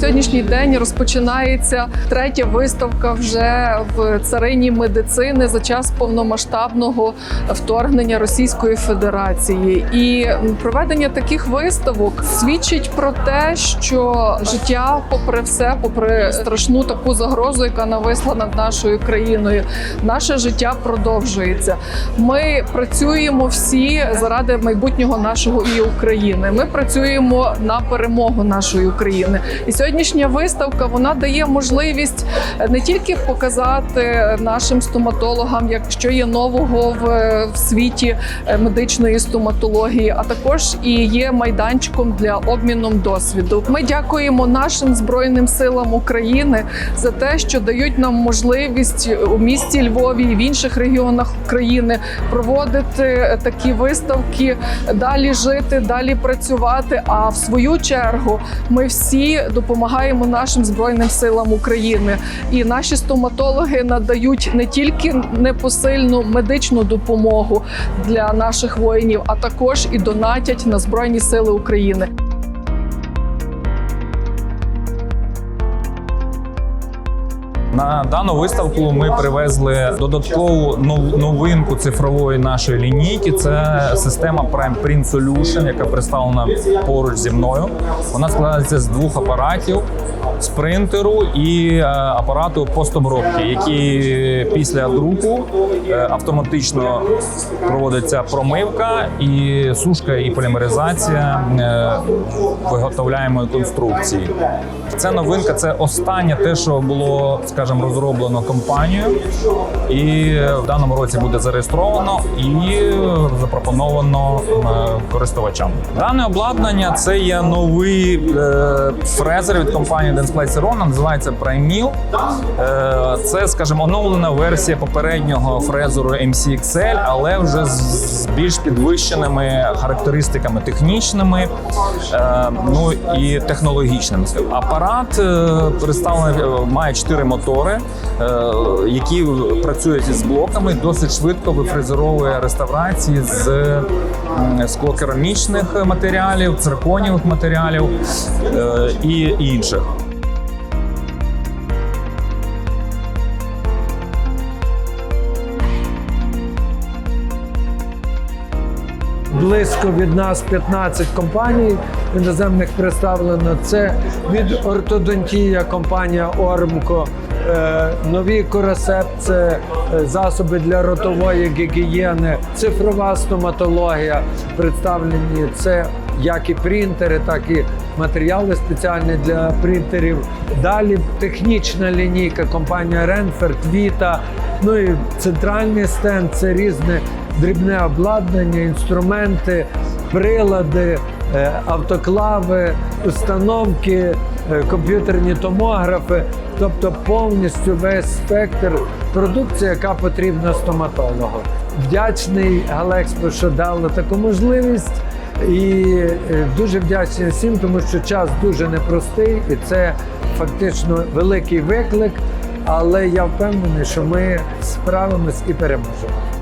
сьогоднішній день розпочинається третя виставка вже в царині медицини за час повномасштабного вторгнення Російської Федерації. І проведення таких виставок свідчить про те, що життя, попри все, попри страшну таку загрозу, яка нависла над нашою країною, наше життя продовжується. Ми працюємо всі заради майбутнього нашого і України. Ми працюємо на перемогу нашої України. І сьогоднішня виставка вона дає можливість не тільки показати нашим стоматологам, як що є нового в, в світі е, медичної стоматології, а також і є майданчиком для обміну досвіду. Ми дякуємо нашим збройним силам України за те, що дають нам можливість у місті Львові і в інших регіонах України проводити такі виставки, далі жити, далі працювати. А в свою чергу ми всі допомагаємо нашим збройним силам України, і наші стоматологи надають не тільки непосильну медичну допомогу для наших воїнів, а також і донатять на збройні сили України. На дану виставку ми привезли додаткову нов- новинку цифрової нашої лінійки. Це система Prime Print Solution, яка представлена поруч зі мною. Вона складається з двох апаратів. З принтеру і е, апарату постобробки, які після друку е, автоматично проводиться промивка і сушка і полімеризація е, виготовляємої конструкції. Це новинка, це останнє те, що було, скажімо, розроблено компанією, і в даному році буде зареєстровано. І запропоновано е, користувачам. Дане обладнання це є новий е, фрезер від компанії Densplay Serona, називається Primeal. Е, Це, скажімо, оновлена версія попереднього фрезеру MCXL, але вже з більш підвищеними характеристиками технічними, е, ну і технологічними. Апарат представлений має чотири мотори, які працюють із блоками, досить швидко вифрезеровує реставрації з склокерамічних матеріалів, цирконівих матеріалів е, і інших. близько від нас 15 компаній іноземних представлено. Це від ортодонтія компанія Ормко, нові Коросеп це е, засоби для ротової гігієни, цифрова стоматологія представлені. Це як і принтери, так і матеріали спеціальні для принтерів. Далі технічна лінійка компанія Ренферд, Віта. Ну і центральний стенд це різне дрібне обладнання, інструменти, прилади, е, автоклави, установки, е, комп'ютерні томографи, тобто повністю весь спектр продукції, яка потрібна стоматологу. Вдячний Галекспо, що дало таку можливість. І е, дуже вдячний всім, тому що час дуже непростий, і це фактично великий виклик. Але я впевнений, що ми справимось і переможемо.